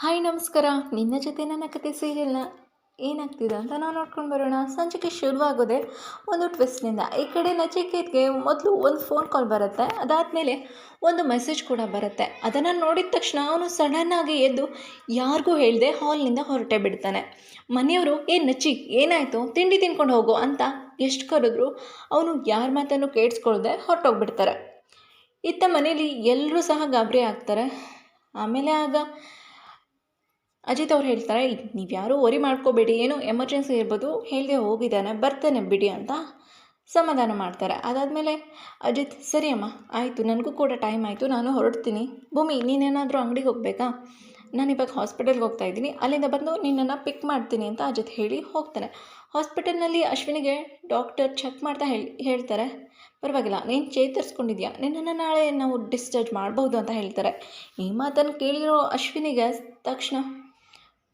Hi ನಮಸ್ಕಾರ. ನಿನ್ನ ಜೊತೆ ನನ್ನ ಕತೆ ಸೀರಿಯಲ್ನ ಏನಾಗ್ತಿದೆ ಅಂತ ನಾವು ನೋಡ್ಕೊಂಡು ಬರೋಣ. ಸಂಜೆಗೆ ಶುರುವಾಗೋದೆ ಒಂದು ಟ್ವಿಸ್ಟ್ನಿಂದ ಈ ಕಡೆ ನಚಿಕೇತ್ಗೆ ಮೊದಲು ಒಂದು ಫೋನ್ ಕಾಲ್ ಬರುತ್ತೆ. ಅದಾದಮೇಲೆ ಒಂದು ಮೆಸೇಜ್ ಕೂಡ ಬರುತ್ತೆ. ಅದನ್ನು ನೋಡಿದ ತಕ್ಷಣ ಅವನು ಸಡನ್ನಾಗಿ ಎದ್ದು ಯಾರಿಗೂ ಹೇಳಿದೆ ಹಾಲ್ನಿಂದ ಹೊರಟೆ ಬಿಡ್ತಾನೆ. ಮನೆಯವರು, ಏ ನಚಿ ಏನಾಯಿತು? ತಿಂಡಿ ತಿನ್ಕೊಂಡು ಹೋಗು ಅಂತ ಎಷ್ಟು ಕರೆದ್ರು ಅವನು ಯಾರ ಮಾತನ್ನು ಕೇಳಿಸ್ಕೊಳ್ದೆ ಹೊರಟೋಗ್ಬಿಡ್ತಾರೆ. ಇತ್ತ ಮನೇಲಿ ಎಲ್ಲರೂ ಸಹ ಗಾಬರಿ ಆಗ್ತಾರೆ. ಆಮೇಲೆ ಆಗ ಅಜಿತ್ ಅವ್ರು ಹೇಳ್ತಾರೆ ನೀವು ಯಾರೂ ವರಿ ಮಾಡ್ಕೋಬೇಡಿ, ಏನು ಎಮರ್ಜೆನ್ಸಿ ಇರ್ಬೋದು, ಹೇಳದೆ ಹೋಗಿದ್ದಾನೆ, ಬರ್ತಾನೆ ಬಿಡಿ ಅಂತ ಸಮಾಧಾನ ಮಾಡ್ತಾರೆ. ಅದಾದಮೇಲೆ ಅಜಿತ್, ಸರಿ ಅಮ್ಮ, ಆಯಿತು, ನನಗೂ ಕೂಡ ಟೈಮ್ ಆಯಿತು, ನಾನು ಹೊರಡ್ತೀನಿ. ಭೂಮಿ, ನೀನೇನಾದರೂ ಅಂಗಡಿಗೆ ಹೋಗಬೇಕಾ? ನಾನು ಇವಾಗ ಹಾಸ್ಪಿಟಲ್ಗೆ ಹೋಗ್ತಾ ಇದ್ದೀನಿ. ಅಲ್ಲಿಂದ ಬಂದು ನಿನ್ನನ್ನು ಪಿಕ್ ಮಾಡ್ತೀನಿ, ಅಂತ ಅಜಿತ್ ಹೇಳಿ ಹೋಗ್ತಾನೆ. ಹಾಸ್ಪಿಟಲ್ನಲ್ಲಿ ಅಶ್ವಿನಿಗೆ ಡಾಕ್ಟರ್ ಚೆಕ್ ಮಾಡ್ತಾ ಹೇಳಿ, ಹೇಳ್ತಾರೆ, ಪರವಾಗಿಲ್ಲ, ನೀನು ಚೇತರಿಸ್ಕೊಂಡಿದ್ಯಾ? ನಿನ್ನನ್ನು ನಾಳೆ ನಾವು ಡಿಸ್ಚಾರ್ಜ್ ಮಾಡ್ಬೋದು ಅಂತ ಹೇಳ್ತಾರೆ. ಈ ಮಾತನ್ನು ಕೇಳಿರೋ ಅಶ್ವಿನಿಗೆ ತಕ್ಷಣ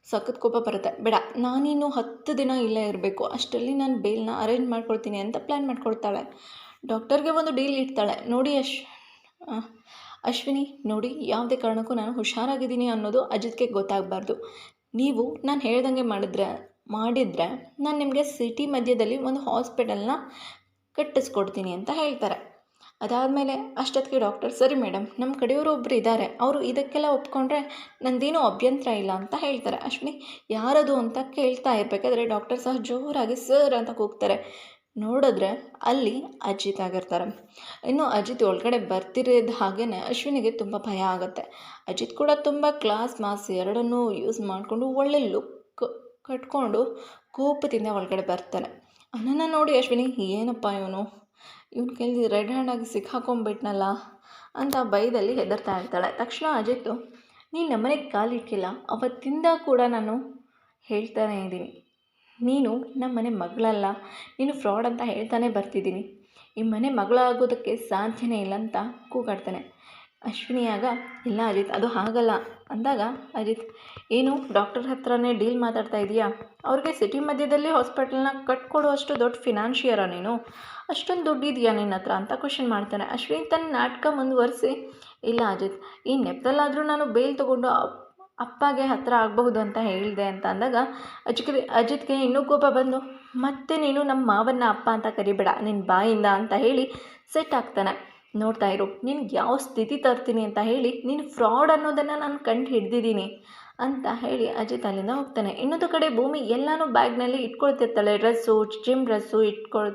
ಸಖತ್ ಕೋಪ ಬರುತ್ತೆ. ಬೇಡ, ನಾನಿನ್ನು ಹತ್ತು ದಿನ ಇಲ್ಲೇ ಇರಬೇಕು. ಅಷ್ಟರಲ್ಲಿ ನಾನು ಬೇಲ್ನ ಅರೇಂಜ್ ಮಾಡ್ಕೊಳ್ತೀನಿ ಅಂತ ಪ್ಲ್ಯಾನ್ ಮಾಡ್ಕೊಳ್ತಾಳೆ. ಡಾಕ್ಟರ್ಗೆ ಒಂದು ಡೀಲ್ ಇಡ್ತಾಳೆ. ನೋಡಿ ಅಶ್ ಅಶ್ವಿನಿ, ನೋಡಿ ಯಾವುದೇ ಕಾರಣಕ್ಕೂ ನಾನು ಹುಷಾರಾಗಿದ್ದೀನಿ ಅನ್ನೋದು ಅಜಿತ್ಗೆ ಗೊತ್ತಾಗಬಾರ್ದು. ನೀವು ನಾನು ಹೇಳ್ದಂಗೆ ಮಾಡಿದ್ರೆ, ಮಾಡಿದರೆ ನಾನು ನಿಮಗೆ ಸಿಟಿ ಮಧ್ಯದಲ್ಲಿ ಒಂದು ಹಾಸ್ಪಿಟಲ್ನ ಕಟ್ಟಿಸ್ಕೊಡ್ತೀನಿ ಅಂತ ಹೇಳ್ತಾರೆ. ಅದಾದಮೇಲೆ ಅಷ್ಟೊತ್ತಿಗೆ ಡಾಕ್ಟರ್ ಸರಿ ಮೇಡಮ್ ನಮ್ಮ ಕಡೆಯವರು ಒಬ್ಬರು ಇದ್ದಾರೆ ಅವರು ಇದಕ್ಕೆಲ್ಲ ಒಪ್ಕೊಂಡ್ರೆ ನಂದೇನೂ ಅಭ್ಯಂತರ ಇಲ್ಲ ಅಂತ ಹೇಳ್ತಾರೆ. ಅಶ್ವಿನಿ, ಯಾರದು ಅಂತ ಕೇಳ್ತಾ ಇರಬೇಕಾದ್ರೆ ಡಾಕ್ಟರ್ ಸಹ ಜೋರಾಗಿ ಸರ್ ಅಂತ ಕೂಗ್ತಾರೆ. ನೋಡಿದ್ರೆ ಅಲ್ಲಿ ಅಜಿತ್ ಆಗಿರ್ತಾರೆ. ಇನ್ನು ಅಜಿತ್ ಒಳಗಡೆ ಬರ್ತಿರೋದು ಹಾಗೇ ಅಶ್ವಿನಿಗೆ ತುಂಬ ಭಯ ಆಗುತ್ತೆ. ಅಜಿತ್ ಕೂಡ ತುಂಬ ಕ್ಲಾಸ್ ಮಾಸ್ ಎರಡನ್ನೂ ಯೂಸ್ ಮಾಡಿಕೊಂಡು ಒಳ್ಳೆ ಲುಕ್ ಕಟ್ಕೊಂಡು ಕೋಪದಿಂದ ಒಳಗಡೆ ಬರ್ತಾನೆ. ಅವನನ್ನು ನೋಡಿ ಅಶ್ವಿನಿ, ಏನಪ್ಪ ಇವನು? ಇವನು ಕೈಲಿ ರೆಡ್ ಹ್ಯಾಂಡಾಗಿ ಸಿಕ್ಕಾಕೊಂಡ್ಬಿಟ್ನಲ್ಲ ಅಂತ ಭಯದಲ್ಲಿ ಹೆದರ್ತಾ ಇರ್ತಾಳೆ. ತಕ್ಷಣ ಅಜಿತ್ತು ನೀನು ನಮ್ಮನೆಗೆ ಕಾಲಿಟ್ಟಿಲ್ಲ ಅವತ್ತಿಂದ ಕೂಡ ನಾನು ಹೇಳ್ತಾನೆ ಇದ್ದೀನಿ ನೀನು ನಮ್ಮ ಮನೆ ಮಗಳಲ್ಲ, ನೀನು ಫ್ರಾಡ್ ಅಂತ ಹೇಳ್ತಾನೆ ಬರ್ತಿದ್ದೀನಿ ಈ ಮನೆ ಮಗಳಾಗೋದಕ್ಕೆ ಸಾಧ್ಯನೇ ಇಲ್ಲ ಅಂತ ಕೂಗಾಡ್ತಾನೆ. ಅಶ್ವಿನಿಯಾಗ, ಇಲ್ಲ ಅಜಿತ್, ಅದು ಹಾಗಲ್ಲ. ಅಂದಾಗ, ಅಜಿತ್, ಏನು ಡಾಕ್ಟರ್ ಹತ್ರನೇ ಡೀಲ್ ಮಾತಾಡ್ತಾ ಇದೀಯಾ? ಅವ್ರಿಗೆ ಸಿಟಿ ಮಧ್ಯದಲ್ಲಿ ಹಾಸ್ಪಿಟಲ್ನ ಕಟ್ಕೊಡುವಷ್ಟು ದೊಡ್ಡ ಫಿನಾನ್ಷಿಯರ ನೀನು? ಅಷ್ಟೊಂದು ದುಡ್ಡು ಇದೆಯಾ ನಿನ್ನ ಹತ್ರ? ಅಂತ ಕ್ವಶನ್ ಮಾಡ್ತಾನೆ. ಅಶ್ವಿನಿ ತನ್ನ ನಾಟಕ ಮುಂದುವರಿಸಿ, ಇಲ್ಲ ಅಜಿತ್, ಈ ನೆಪದಲ್ಲಾದರೂ ನಾನು ಬೇಲ್ ತೊಗೊಂಡು ಅಪ್- ಅಪ್ಪಗೆ ಹತ್ರ ಆಗಬಹುದು ಅಂತ ಹೇಳಿದೆ ಅಂತ ಅಂದಾಗ ಅಜಿತ್ಗೆ ಅಜಿತ್ಗೆ ಇನ್ನೂ ಕೋಪ ಬಂದು, ಮತ್ತೆ ನೀನು ನಮ್ಮ ಮಾವನ್ನ ಅಪ್ಪ ಅಂತ ಕರಿಬೇಡ ನಿನ್ನ ಬಾಯಿಂದ ಅಂತ ಹೇಳಿ ಸೆಟ್ ಆಗ್ತಾನೆ. ನೋಡ್ತಾ ಇರು ನಿನ್ಗೆ ಯಾವ ಸ್ಥಿತಿ ತರ್ತೀನಿ ಅಂತ ಹೇಳಿ, ನೀನು ಫ್ರಾಡ್ ಅನ್ನೋದನ್ನು ನಾನು ಕಂಡು ಹಿಡ್ದಿದ್ದೀನಿ ಅಂತ ಹೇಳಿ ಅಜಿತ್ ಅಲ್ಲಿಂದ ಹೋಗ್ತಾನೆ. ಇನ್ನೊಂದು ಕಡೆ ಭೂಮಿ ಎಲ್ಲನೂ ಬ್ಯಾಗ್ನಲ್ಲಿ ಇಟ್ಕೊಳ್ತಿರ್ತಾಳೆ. ಡ್ರೆಸ್ಸು ಜಿಮ್ ಡ್ರೆಸ್ಸು ಇಟ್ಕೊಳ್,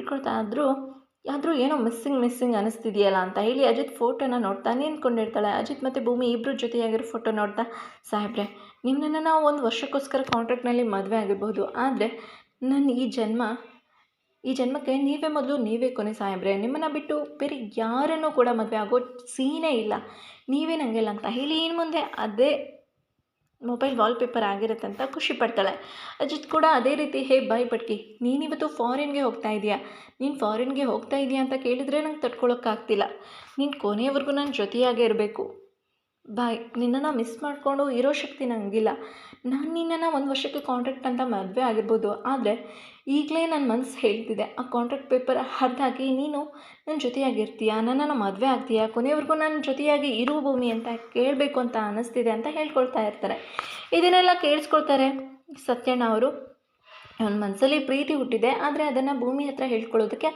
ಇಟ್ಕೊಳ್ತಾ ಆದರೂ ಆದರೂ ಏನೋ ಮಿಸ್ಸಿಂಗ್ ಮಿಸ್ಸಿಂಗ್ ಅನಿಸ್ತಿದೆಯಲ್ಲ ಅಂತ ಹೇಳಿ ಅಜಿತ್ ಫೋಟೋನ ನೋಡ್ತಾ ನಿಂತ್ಕೊಂಡಿರ್ತಾಳೆ. ಅಜಿತ್ ಮತ್ತು ಭೂಮಿ ಇಬ್ಬರು ಜೊತೆಯಾಗಿರೋ ಫೋಟೋ ನೋಡ್ತಾ, ಸಾಹೇಬ್ರೆ, ನಿಮ್ಮನ್ನು ನಾವು ಒಂದು ವರ್ಷಕ್ಕೋಸ್ಕರ ಕಾಂಟ್ರಾಕ್ಟ್ನಲ್ಲಿ ಮದುವೆ ಆಗಿರ್ಬೋದು ಆದರೆ ನನ್ನ ಈ ಜನ್ಮ ಈ ಜನ್ಮಕ್ಕೆ ನೀವೇ ಮೊದಲು ನೀವೇ ಕೊನೆ ಸಾಹೇಬ್ರೆ ನಿಮ್ಮನ್ನು ಬಿಟ್ಟು ಬೇರೆ ಯಾರನ್ನೂ ಕೂಡ ಮದುವೆ ಆಗೋ ಸೀನೇ ಇಲ್ಲ. ನೀವೇ ನನಗೆ ಅಂತ ಹೇಳಿ ಇನ್ನು ಮುಂದೆ ಅದೇ ಮೊಬೈಲ್ ವಾಲ್ಪೇಪರ್ ಆಗಿರುತ್ತೆ ಅಂತ ಖುಷಿ ಪಡ್ತಾಳೆ. ಅಜಿತ್ ಕೂಡ ಅದೇ ರೀತಿ, ಹೇ ಬಾಯ್ ಪಟ್ಕಿ, ನೀನಿವತ್ತು ಫಾರಿನ್ಗೆ ಹೋಗ್ತಾ ಇದೆಯಾ? ನೀನು ಫಾರಿನ್ಗೆ ಹೋಗ್ತಾ ಇದೆಯಾ? ಅಂತ ಕೇಳಿದರೆ ನಂಗೆ ತಡ್ಕೊಳ್ಳೋಕ್ಕಾಗ್ತಿಲ್ಲ ನೀನು ಕೊನೆಯವರೆಗೂ ನನ್ನ ಜೊತೆಯಾಗೇ ಇರಬೇಕು. ಬಾಯ್ ನಿನ್ನನ್ನು ಮಿಸ್ ಮಾಡಿಕೊಂಡು ಇರೋ ಶಕ್ತಿ ನನಗಿಲ್ಲ ನಾನು ನಿನ್ನನ್ನು ಒಂದು ವರ್ಷಕ್ಕೆ ಕಾಂಟ್ರಾಕ್ಟ್ ಅಂತ ಮದುವೆ ಆಗಿರ್ಬೋದು. ಆದರೆ ಈಗಲೇ ನನ್ನ ಮನಸ್ಸು ಹೇಳ್ತಿದೆ, ಆ ಕಾಂಟ್ರಾಕ್ಟ್ ಪೇಪರ್ ಹರಿದಾಗಿ ನೀನು ನನ್ನ ಜೊತೆಯಾಗಿರ್ತೀಯ? ನನ್ನನ್ನು ಮದುವೆ ಆಗ್ತೀಯಾ? ಕೊನೆಯವರೆಗೂ ನನ್ನ ಜೊತೆಯಾಗಿ ಇರು ಭೂಮಿ ಅಂತ ಕೇಳಬೇಕು ಅಂತ ಅನ್ನಿಸ್ತಿದೆ ಅಂತ ಹೇಳ್ಕೊಳ್ತಾ ಇರ್ತಾರೆ. ಇದನ್ನೆಲ್ಲ ಕೇಳಿಸ್ಕೊಳ್ತಾರೆ ಸತ್ಯಣ್ಣ ಅವರು. ಅವನ ಮನಸ್ಸಲ್ಲಿ ಪ್ರೀತಿ ಹುಟ್ಟಿದೆ, ಆದರೆ ಅದನ್ನು ಭೂಮಿ ಹತ್ರ ಹೇಳ್ಕೊಳ್ಳೋದಕ್ಕೆ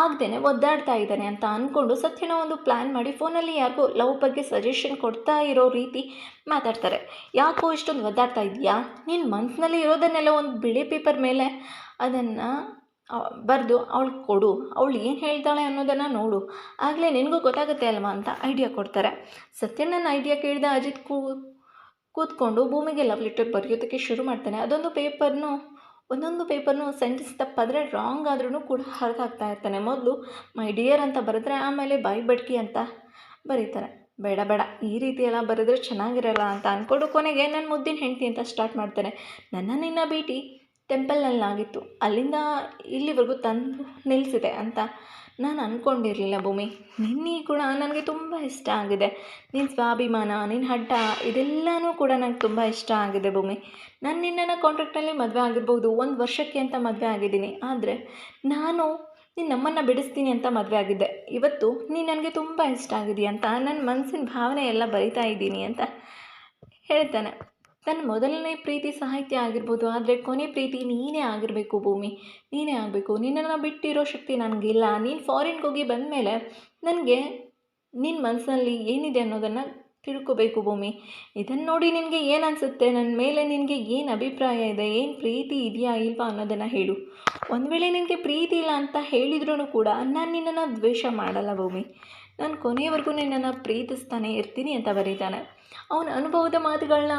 ಆಗ್ದೇನೆ ಒದ್ದಾಡ್ತಾ ಇದ್ದಾನೆ ಅಂತ ಅಂದ್ಕೊಂಡು ಸತ್ಯನ ಒಂದು ಪ್ಲ್ಯಾನ್ ಮಾಡಿ ಫೋನಲ್ಲಿ ಯಾಕೋ ಲವ್ ಬಗ್ಗೆ ಸಜೆಷನ್ ಕೊಡ್ತಾ ಇರೋ ರೀತಿ ಮಾತಾಡ್ತಾರೆ. ಯಾಕೋ ಇಷ್ಟೊಂದು ಒದ್ದಾಡ್ತಾ ಇದೆಯಾ? ನಿನ್ನ ಮನಸ್ಸಿನಲ್ಲಿ ಇರೋದನ್ನೆಲ್ಲ ಒಂದು ಬಿಳಿ ಪೇಪರ್ ಮೇಲೆ ಅದನ್ನು ಬರೆದು ಅವಳಿಗೆ ಕೊಡು, ಅವಳು ಏನು ಹೇಳ್ತಾಳೆ ಅನ್ನೋದನ್ನು ನೋಡು. ಆಗಲೇ ನಿನಗೂ ಗೊತ್ತಾಗುತ್ತೆ ಅಲ್ವಾ ಅಂತ ಐಡಿಯಾ ಕೊಡ್ತಾರೆ. ಸತ್ಯಣ್ಣನ ಐಡಿಯಾ ಕೇಳಿದ ಅಜಿತ್ ಕೂ, ಕೂತ್ಕೊಂಡು ಭೂಮಿಗೆ ಲವ್ ಲೆಟರ್ ಬರೆಯೋದಕ್ಕೆ ಶುರು ಮಾಡ್ತಾನೆ. ಅದೊಂದು ಪೇಪರ್ನು ಒಂದೊಂದು ಪೇಪರ್ನು ಸೆಂಟೆನ್ಸ್ ತಪ್ಪಾದರೆ ರಾಂಗ್ ಆದ್ರೂ ಕೂಡ ಹರಿದಾಗ್ತಾ ಇರ್ತಾನೆ. ಮೊದಲು ಮೈ ಡಿಯರ್ ಅಂತ ಬರೆದ್ರೆ ಆಮೇಲೆ ಬಾಯಿ ಬಡ್ಕಿ ಅಂತ ಬರೀತಾರೆ. ಬೇಡ ಬೇಡ, ಈ ರೀತಿ ಎಲ್ಲ ಬರೆದ್ರೆ ಚೆನ್ನಾಗಿರಲ್ಲ ಅಂತ ಅಂದ್ಕೊಂಡು ಕೊನೆಗೆ ನನ್ನ ಮುದ್ದಿನ ಹೆಂಡತಿ ಅಂತ ಸ್ಟಾರ್ಟ್ ಮಾಡ್ತಾನೆ. ನನ್ನ ನಿನ್ನ ಭೇಟಿ ಟೆಂಪಲ್ನಲ್ಲಾಗಿತ್ತು ಅಲ್ಲಿಂದ ಇಲ್ಲಿವರೆಗೂ ತಂದು ನಿಲ್ಲಿಸಿದೆ ಅಂತ ನಾನು ಅಂದ್ಕೊಂಡಿರಲಿಲ್ಲ ಭೂಮಿ. ನಿನ್ನ ಗುಣ ನನಗೆ ತುಂಬ ಇಷ್ಟ ಆಗಿದೆ. ನಿನ್ನ ಸ್ವಾಭಿಮಾನ ನಿನ್ನ ಹಠ, ಇದೆಲ್ಲನೂ ಕೂಡ ನಂಗೆ ತುಂಬ ಇಷ್ಟ ಆಗಿದೆ ಭೂಮಿ. ನಾನು ನಿನ್ನನ್ನು ಕಾಂಟ್ರಾಕ್ಟಲ್ಲಿ ಮದುವೆ ಆಗಿರ್ಬೋದು, ಒಂದು ವರ್ಷಕ್ಕೆ ಅಂತ ಮದುವೆ ಆಗಿದ್ದೀನಿ. ಆದರೆ ನಾನು ನೀನು ನಮ್ಮನ್ನು ಬಿಡಿಸ್ತೀನಿ ಅಂತ ಮದುವೆ ಆಗಿದ್ದೆ. ಇವತ್ತು ನೀನು ನನಗೆ ತುಂಬ ಇಷ್ಟ ಆಗಿದೆಯಾ ಅಂತ ನನ್ನ ಮನಸ್ಸಿನ ಭಾವನೆ ಎಲ್ಲ ಬರಿತಾ ಇದ್ದೀನಿ ಅಂತ ಹೇಳ್ತಾನೆ. ತನ್ನ ಮೊದಲನೇ ಪ್ರೀತಿ ಸಾಹಿತ್ಯ ಆಗಿರ್ಬೋದು, ಆದರೆ ಕೊನೆ ಪ್ರೀತಿ ನೀನೇ ಆಗಿರಬೇಕು ಭೂಮಿ. ನೀನೇ ಆಗಬೇಕು. ನಿನ್ನನ್ನು ಬಿಟ್ಟಿರೋ ಶಕ್ತಿ ನನಗಿಲ್ಲ. ನೀನು ಫಾರಿನ್ಗೆ ಹೋಗಿ ಬಂದ ಮೇಲೆ ನನಗೆ ನಿನ್ನ ಮನಸ್ಸಿನಲ್ಲಿ ಏನಿದೆ ಅನ್ನೋದನ್ನು ತಿಳ್ಕೋಬೇಕು ಭೂಮಿ. ಇದನ್ನು ನೋಡಿ ನಿನಗೆ ಏನು ಅನಿಸುತ್ತೆ? ನನ್ನ ಮೇಲೆ ನಿನಗೆ ಏನು ಅಭಿಪ್ರಾಯ ಇದೆ? ಏನು ಪ್ರೀತಿ ಇದೆಯಾ ಇಲ್ವಾ ಅನ್ನೋದನ್ನು ಹೇಳು. ಒಂದು ವೇಳೆ ನಿನಗೆ ಪ್ರೀತಿ ಇಲ್ಲ ಅಂತ ಹೇಳಿದ್ರೂ ಕೂಡ ನಾನು ನಿನ್ನನ್ನು ದ್ವೇಷ ಮಾಡಲ್ಲ ಭೂಮಿ. ನಾನು ಕೊನೆಯವರೆಗೂ ನಿನ್ನನ್ನು ಪ್ರೀತಿಸ್ತಾನೆ ಇರ್ತೀನಿ ಅಂತ ಬರೀತಾನೆ. ಅವನ ಅನುಭವದ ಮಾತುಗಳನ್ನ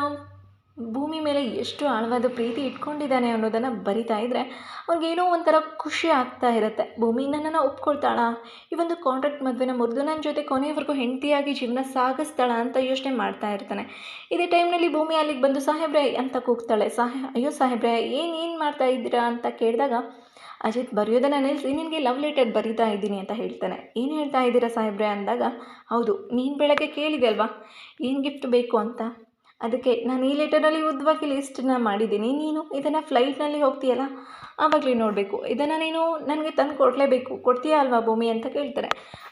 ಭೂಮಿ ಮೇಲೆ ಎಷ್ಟು ಆಳವಾದ ಪ್ರೀತಿ ಇಟ್ಕೊಂಡಿದ್ದಾನೆ ಅನ್ನೋದನ್ನು ಬರಿತಾ ಇದ್ದರೆ ಅವ್ನಿಗೇನೋ ಒಂಥರ ಖುಷಿ ಆಗ್ತಾ ಇರುತ್ತೆ. ಭೂಮಿ ನನ್ನನ್ನು ಒಪ್ಕೊಳ್ತಾಳ? ಈ ಒಂದು ಕಾಂಟ್ರಾಕ್ಟ್ ಮದುವೆನ ಮುರಿದು ನನ್ನ ಜೊತೆ ಕೊನೆಯವರೆಗೂ ಹೆಂಡತಿಯಾಗಿ ಜೀವನ ಸಾಗಿಸ್ತಾಳ ಅಂತ ಯೋಚನೆ ಮಾಡ್ತಾ ಇರ್ತಾನೆ. ಇದೇ ಟೈಮ್ನಲ್ಲಿ ಭೂಮಿ ಅಲ್ಲಿಗೆ ಬಂದು ಸಾಹೇಬ್ರೆ ಅಂತ ಕೂಗ್ತಾಳೆ. ಸಾಹೇ, ಅಯ್ಯೋ ಸಾಹೇಬ್ರೆ ಏನು ಏನು ಮಾಡ್ತಾ ಇದ್ದೀರಾ? ಅಂತ ಕೇಳಿದಾಗ, ಅಜಿತ್, ಬರೆಯೋದನ್ನು ನಿಲ್ಲಿಸಿ ನಿನಗೆ ಲವ್ ಲೆಟರ್ ಬರೀತಾ ಇದ್ದೀನಿ ಅಂತ ಹೇಳ್ತಾನೆ. ಏನು ಹೇಳ್ತಾ ಇದ್ದೀರಾ ಸಾಹೇಬ್ರೆ ಅಂದಾಗ, ಹೌದು, ನೀನು ಬೆಳಗ್ಗೆ ಕೇಳಿದೆ ಅಲ್ವಾ? ಏನು ಗಿಫ್ಟ್ ಬೇಕು ಅಂತ? ಅದಕ್ಕೆ ನಾನು ಈ ಲೆಟರಲ್ಲಿ ಉದ್ದವಾಗಿ ಲಿಸ್ಟನ್ನ ಮಾಡಿದ್ದೀನಿ. ನೀನು ಇದನ್ನು ಫ್ಲೈಟ್ನಲ್ಲಿ ಹೋಗ್ತೀಯಲ್ಲ? ಆವಾಗಲೇ ನೋಡಬೇಕು. ಇದನ್ನು ನೀನು ನನಗೆ ತಂದು ಕೊಡಲೇಬೇಕು. ಕೊಡ್ತೀಯಾ ಅಲ್ವಾ ಭೂಮಿ ಅಂತ ಕೇಳ್ತಾರೆ.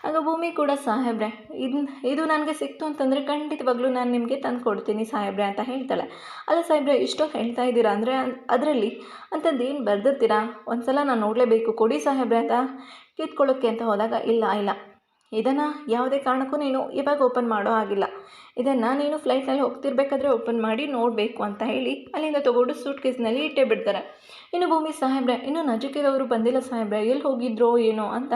ಆಗ ಭೂಮಿ ಕೂಡ, ಸಾಹೇಬ್ರೆ, ಇದು ಇದು ನನಗೆ ಸಿಕ್ತು ಅಂತಂದರೆ ಖಂಡಿತವಾಗ್ಲೂ ನಾನು ನಿಮಗೆ ತಂದು ಕೊಡ್ತೀನಿ ಸಾಹೇಬ್ರೆ ಅಂತ ಹೇಳ್ತಾಳೆ. ಅಲ್ಲ ಸಾಹೇಬ್ರೆ, ಇಷ್ಟೊಂದು ಹೇಳ್ತಾ ಇದ್ದೀರಾ ಅಂದರೆ ಅದರಲ್ಲಿ ಅಂಥದ್ದು ಏನು ಬರೆದಿರ್ತೀರಾ? ಒಂದು ಸಲ ನಾನು ನೋಡಲೇಬೇಕು. ಕೊಡಿ ಸಾಹೇಬ್ರೆ ಅಂತ ಕಿತ್ಕೊಳ್ಳೋಕ್ಕೆ ಅಂತ ಹೋದಾಗ, ಇಲ್ಲ ಇಲ್ಲ. ಇದನ್ನು ಯಾವುದೇ ಕಾರಣಕ್ಕೂ ನೀನು ಇವಾಗ ಓಪನ್ ಮಾಡೋ ಆಗಿಲ್ಲ ಇದನ್ನು ನೀನು ಫ್ಲೈಟ್ನಲ್ಲಿ ಹೋಗ್ತಿರ್ಬೇಕಾದ್ರೆ ಓಪನ್ ಮಾಡಿ ನೋಡಬೇಕು ಅಂತ ಹೇಳಿ ಅಲ್ಲಿಂದ ತೊಗೊಂಡು ಸೂಟ್ ಕೇಸ್ನಲ್ಲಿ ಇಟ್ಟೇ ಬಿಡ್ತಾರೆ. ಇನ್ನು ಭೂಮಿ ಸಾಹೇಬ್ರೆ, ಇನ್ನು ನಜಿಕೆದವರು ಬಂದಿಲ್ಲ ಸಾಹೇಬ್ರೆ, ಎಲ್ಲಿ ಹೋಗಿದ್ರೋ ಏನೋ ಅಂತ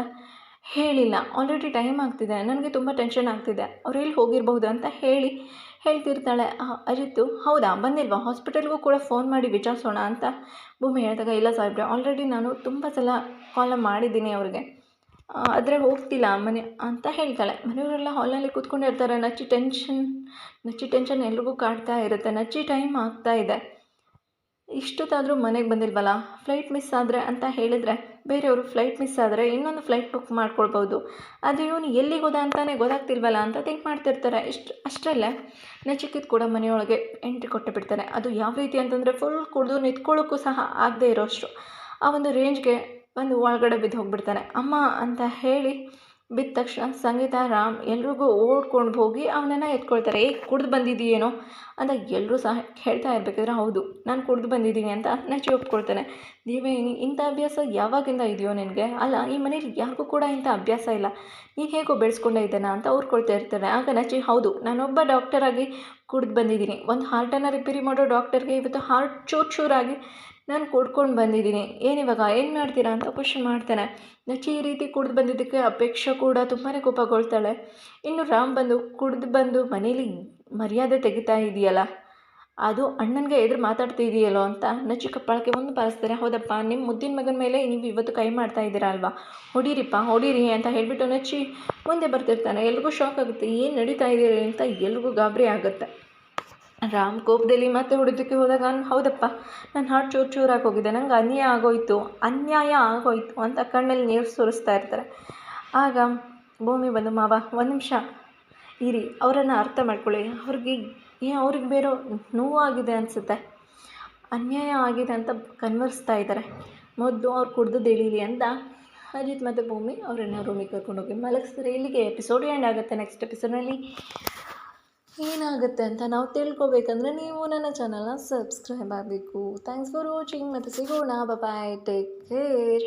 ಹೇಳಿಲ್ಲ. ಆಲ್ರೆಡಿ ಟೈಮ್ ಆಗ್ತಿದೆ. ನನಗೆ ತುಂಬ ಟೆನ್ಷನ್ ಆಗ್ತಿದೆ. ಅವ್ರು ಎಲ್ಲಿ ಹೋಗಿರ್ಬೋದು ಅಂತ ಹೇಳಿ ಹೇಳ್ತಿರ್ತಾಳೆ ಅರಿತು. ಹೌದಾ, ಬಂದಿಲ್ವಾ? ಹಾಸ್ಪಿಟಲ್ಗೂ ಕೂಡ ಫೋನ್ ಮಾಡಿ ವಿಚಾರಿಸೋಣ ಅಂತ ಭೂಮಿ ಹೇಳಿದಾಗ, ಇಲ್ಲ ಸಾಹೇಬ್ರೆ ಆಲ್ರೆಡಿ ನಾನು ತುಂಬ ಸಲ ಕಾಲ್ ಮಾಡಿದ್ದೀನಿ ಅವ್ರಿಗೆ. ಆದರೆ ಹೋಗ್ತಿಲ್ಲ, ಮನೆ ಅಂತ ಹೇಳ್ತಾಳೆ. ಮನೆಯವರೆಲ್ಲ ಹಾಲ್ನಲ್ಲಿ ಕೂತ್ಕೊಂಡಿರ್ತಾರೆ ನಚ್ಚಿ ಟೆನ್ಷನ್ ನಚ್ಚಿ ಟೆನ್ಷನ್ ಎಲ್ರಿಗೂ ಕಾಡ್ತಾ ಇರುತ್ತೆ, ನಚ್ಚಿ ಟೈಮ್ ಆಗ್ತಾ ಇದೆ. ಇಷ್ಟೊತ್ತಾದರೂ ಮನೆಗೆ ಬಂದಿಲ್ವಲ್ಲ ಫ್ಲೈಟ್ ಮಿಸ್ ಆದರೆ ಅಂತ ಹೇಳಿದರೆ, ಬೇರೆಯವರು ಫ್ಲೈಟ್ ಮಿಸ್ ಆದರೆ ಇನ್ನೊಂದು ಫ್ಲೈಟ್ ಬುಕ್ ಮಾಡ್ಕೊಳ್ಬೋದು ಆದರೆ ಇವನು ಎಲ್ಲಿಗೆ ಹೋದ ಅಂತಲೇ ಗೊತ್ತಾಗ್ತಿಲ್ವಲ್ಲ ಅಂತ ಥಿಂಕ್ ಮಾಡ್ತಿರ್ತಾರೆ. ಇಷ್ಟು, ಅಷ್ಟರಲ್ಲೇ ನಚಿಕಿತ್ ಕೂಡ ಮನೆಯೊಳಗೆ ಎಂಟ್ರಿ ಕೊಟ್ಟು ಬಿಡ್ತಾರೆ ಅದು ಯಾವ ರೀತಿ ಅಂತಂದರೆ ಫುಲ್ ಕುಡಿದು ನಿಂತ್ಕೊಳ್ಳೋಕ್ಕೂ ಸಹ ಆಗದೆ ಇರೋಷ್ಟು. ಆ ಒಂದು ರೇಂಜ್ಗೆ ಬಂದು ಒಳಗಡೆ ಬಿದ್ದು ಹೋಗ್ಬಿಡ್ತಾನೆ. ಅಮ್ಮ ಅಂತ ಹೇಳಿ ಬಿದ್ದ ತಕ್ಷಣ ಸಂಗೀತ, ರಾಮ್ ಎಲ್ರಿಗೂ ಓಡ್ಕೊಂಡು ಹೋಗಿ ಅವನನ್ನು ಎತ್ಕೊಳ್ತಾರೆ. ಏ ಕುಡ್ದು ಬಂದಿದ್ದೀಯೇನೋ? ಅಂತ ಎಲ್ಲರೂ ಸಹ ಹೇಳ್ತಾ ಇರಬೇಕಾದ್ರೆ ಹೌದು, ನಾನು ಕುಡ್ದು ಬಂದಿದ್ದೀನಿ ಅಂತ ನಚಿ ಒಪ್ಕೊಳ್ತಾನೆ. ದೇವೇನಿ ಇಂಥ ಅಭ್ಯಾಸ ಯಾವಾಗಿಂದ ಇದೆಯೋ ನಿನಗೆ? ಅಲ್ಲ, ಈ ಮನೇಲಿ ಯಾರಿಗೂ ಕೂಡ ಇಂಥ ಅಭ್ಯಾಸ ಇಲ್ಲ. ನೀನು ಹೇಗೋ ಬೆಳೆಸ್ಕೊಂಡೇ ಇದ್ದಾನ ಅಂತ ಕೊಳ್ತಾ ಇರ್ತಾರೆ. ಆಗ ನಚಿ ಹೌದು, ನಾನೊಬ್ಬ ಡಾಕ್ಟರಾಗಿ ಕುಡ್ದು ಬಂದಿದ್ದೀನಿ. ಒಂದು ಹಾರ್ಟನ್ನು ರಿಪೇರಿ ಮಾಡೋ ಡಾಕ್ಟರ್ಗೆ ಇವತ್ತು ಹಾರ್ಟ್ ಚೂರು ಚೂರಾಗಿ ನಾನು ಕೊಡ್ಕೊಂಡು ಬಂದಿದ್ದೀನಿ. ಏನಿವಾಗ ಏನು ಮಾಡ್ತೀರಾ ಅಂತ ಕ್ವಶನ್ ಮಾಡ್ತಾನೆ. ನಚಿ ಈ ರೀತಿ ಕುಡಿದು ಬಂದಿದ್ದಕ್ಕೆ ಅಪೇಕ್ಷೆ ಕೂಡ ತುಂಬಾ ಕೋಪಗೊಳ್ತಾಳೆ. ಇನ್ನು ರಾಮ್ ಬಂದು ಕುಡಿದು ಬಂದು ಮನೇಲಿ ಮರ್ಯಾದೆ ತೆಗಿತಾ ಇದೆಯಲ್ಲ? ಅದು ಅಣ್ಣನಿಗೆ ಎದುರು ಮಾತಾಡ್ತಿದೆಯಲ್ಲೋ ಅಂತ ನಚ್ಚಿ ಕಪ್ಪಾಳಕ್ಕೆ ಒಂದು ಪಾಲಿಸ್ತಾರೆ. ಹೌದಪ್ಪ ನಿಮ್ಮ ಮುದ್ದಿನ ಮಗನ ಮೇಲೆ ನೀವು ಇವತ್ತು ಕೈ ಮಾಡ್ತಾ ಇದ್ದೀರಾ ಅಲ್ವಾ? ಹೊಡೀರಿಪ್ಪ, ಹೊಡೀರಿ ಅಂತ ಹೇಳಿಬಿಟ್ಟು ನಚ್ಚಿ ಮುಂದೆ ಬರ್ತಿರ್ತಾನೆ. ಎಲ್ರಿಗೂ ಶಾಕ್ ಆಗುತ್ತೆ. ಏನು ನಡೀತಾ ಇದ್ದೀರಿ ಅಂತ ಎಲ್ರಿಗೂ ಗಾಬರಿ ಆಗುತ್ತೆ. ರಾಮ್ ಕೋಪದಲ್ಲಿ ಮತ್ತೆ ಹೊಡೆದಕ್ಕೆ ಹೋದಾಗ ನಾನು, ಹೌದಪ್ಪ, ನನ್ನ ಹಾರ್ಟ್ ಚೂರು ಚೂರಾಗಿ ಹೋಗಿದೆ. ನಂಗೆ ಅನ್ಯಾಯ ಆಗೋಯ್ತು ಅನ್ಯಾಯ ಆಗೋಯ್ತು ಅಂತ ಕಣ್ಣಲ್ಲಿ ನೀರು ಸುರಿಸ್ತಾ ಇರ್ತಾರೆ. ಆಗ ಭೂಮಿ ಬಂದು, ಮಾವ, ಒಂದು ನಿಮಿಷ, ಇರಿ, ಅವರನ್ನು ಅರ್ಥ ಮಾಡ್ಕೊಳ್ಳಿ. ಅವ್ರಿಗೆ, ಏ, ಅವ್ರಿಗೆ ಬೇರೋ ನೋವಾಗಿದೆ ಅನಿಸುತ್ತೆ. ಅನ್ಯಾಯ ಆಗಿದೆ ಅಂತ ಕನ್ವರ್ಸ್ತಾ ಇದ್ದಾರೆ. ಮೊದಲು ಅವ್ರು ಕುಡ್ದು ಇಳೀಲಿ ಅಂತ ಅಜಿತ್ ಮತ್ತು ಭೂಮಿ ಅವರನ್ನು ರೂಮಿಗೆ ಕರ್ಕೊಂಡೋಗಿ ಮಲಗಿಸ್ತಾರೆ. ಇಲ್ಲಿಗೆ ಎಪಿಸೋಡ್ ಎಂಡ್ ಆಗುತ್ತೆ ನೆಕ್ಸ್ಟ್ ಎಪಿಸೋಡ್ನಲ್ಲಿ ಏನಾಗುತ್ತೆ ಅಂತ ನಾವು ತಿಳ್ಕೊಬೇಕಂದ್ರೆ ನೀವು ನನ್ನ ಚಾನಲ್ನ ಸಬ್ಸ್ಕ್ರೈಬ್ ಆಗಬೇಕು. ಥ್ಯಾಂಕ್ಸ್ ಫಾರ್ ವಾಚಿಂಗ್ ಮತ್ತು ಸಿಗೋಣ. Bye take care